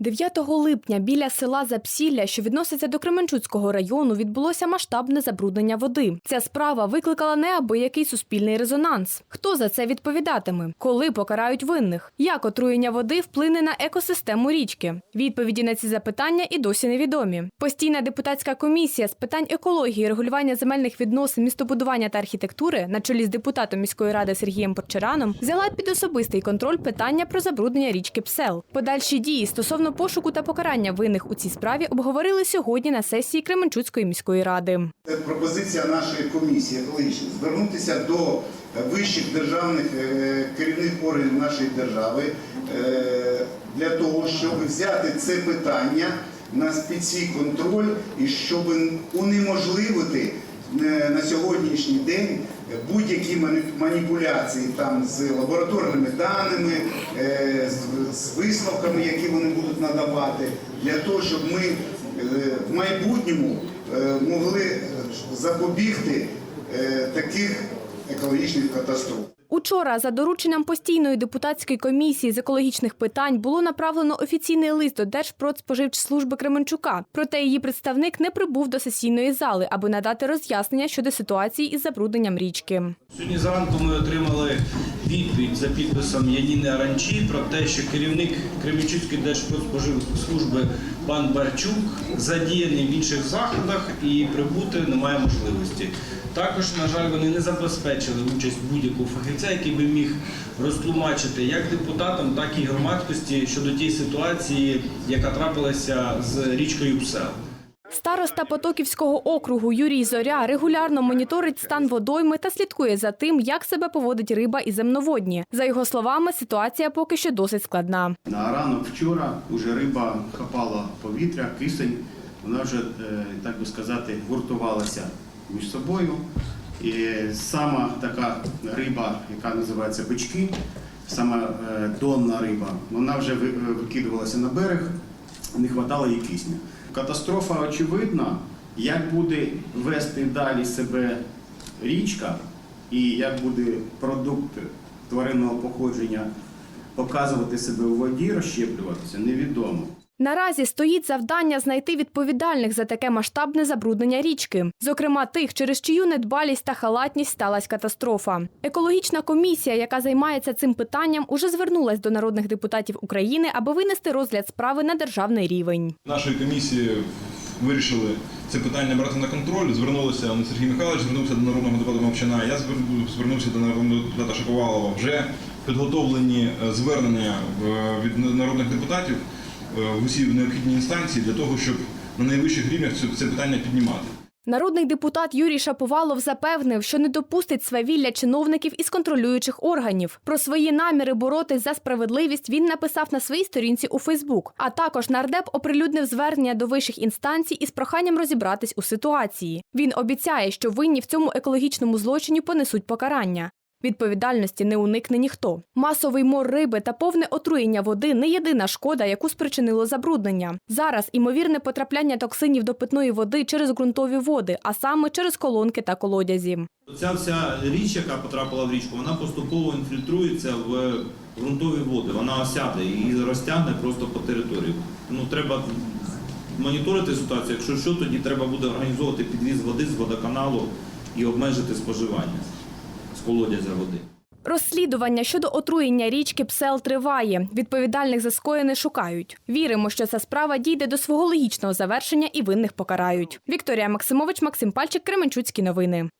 9 липня біля села Запсілля, що відноситься до Кременчуцького району, відбулося масштабне забруднення води. Ця справа викликала неабиякий суспільний резонанс. Хто за це відповідатиме? Коли покарають винних? Як отруєння води вплине на екосистему річки? Відповіді на ці запитання і досі невідомі. Постійна депутатська комісія з питань екології, регулювання земельних відносин, містобудування та архітектури на чолі з депутатом міської ради Сергієм Порчараном взяла під особистий контроль питання про забруднення річки Псел. Подальші дії стосовно пошуку та покарання винних у цій справі обговорили сьогодні на сесії Кременчуцької міської ради. Пропозиція нашої комісії екологічної звернутися до вищих державних е, керівних органів нашої держави е, для того, щоб взяти це питання на свій контроль і щоб унеможливити на сьогоднішній день будь-які мані- маніпуляції там з лабораторними даними, е, з- висновками, які вони будуть надавати, для того, щоб ми е, в майбутньому е, могли е, запобігти е, таких екологічних катастроф. Учора за дорученням постійної депутатської комісії з екологічних питань було направлено офіційний лист до Держпродспоживслужби Кременчука. Проте її представник не прибув до сесійної зали, аби надати роз'яснення щодо ситуації із забрудненням річки. Сьогодні зранку ми отримали відповідь за підписом Яніни Аранчі про те, що керівник Кременчуцької Держпродспоживслужби пан Барчук задіяний в інших заходах і прибути немає можливості. Також, на жаль, вони не забезпечили участь будь-якого фахівця, який би міг розтлумачити як депутатам, так і громадськості щодо тієї ситуації, яка трапилася з річкою Псел. Староста Потоківського округу Юрій Зоря регулярно моніторить стан водойми та слідкує за тим, як себе поводить риба і земноводні. За його словами, ситуація поки що досить складна. На ранок вчора вже риба хапала повітря, кисень. Вона вже, е, так би сказати, гуртувалася між собою. І сама така риба, яка називається бички, сама е, донна риба, вона вже е, викидувалася на берег, не вистачало їй кисню. Катастрофа очевидна, як буде вести далі себе річка і як буде продукт тваринного походження показувати себе у воді, розщеплюватися, невідомо. Наразі стоїть завдання знайти відповідальних за таке масштабне забруднення річки, зокрема тих, через чию недбалість та халатність сталася катастрофа. Екологічна комісія, яка займається цим питанням, уже звернулась до народних депутатів України, аби винести розгляд справи на державний рівень. Нашої комісії вирішили це питання брати на контроль. Звернулися ну, Сергій Михайлович, звернувся до народного депутата Мовчана. Я звернувся до народного депутата Шаповалова. Вже підготовлені е, звернення в- від народних депутатів е, в усі необхідні інстанції для того, щоб на найвищих рівнях це, це питання піднімати. Народний депутат Юрій Шаповалов запевнив, що не допустить свавілля чиновників із контролюючих органів. Про свої наміри боротись за справедливість він написав на своїй сторінці у Фейсбук. А також нардеп оприлюднив звернення до вищих інстанцій із проханням розібратись у ситуації. Він обіцяє, що винні в цьому екологічному злочині понесуть покарання. Відповідальності не уникне ніхто. Масовий мор риби та повне отруєння води не єдина шкода, яку спричинило забруднення. Зараз імовірне потрапляння токсинів до питної води через ґрунтові води, а саме через колонки та колодязі. Ця вся річ, яка потрапила в річку, вона поступово інфільтрується в ґрунтові води. Вона осяде і розтягне просто по території. Ну треба моніторити ситуацію. Якщо що, тоді треба буде організовувати підвіз води з водоканалу і обмежити споживання з колодязя води. Розслідування щодо отруєння річки Псел триває. Відповідальних за скоєне шукають. Віримо, що ця справа дійде до свого логічного завершення і винних покарають. Вікторія Максимович, Максим Пальчик, Кременчуцькі новини.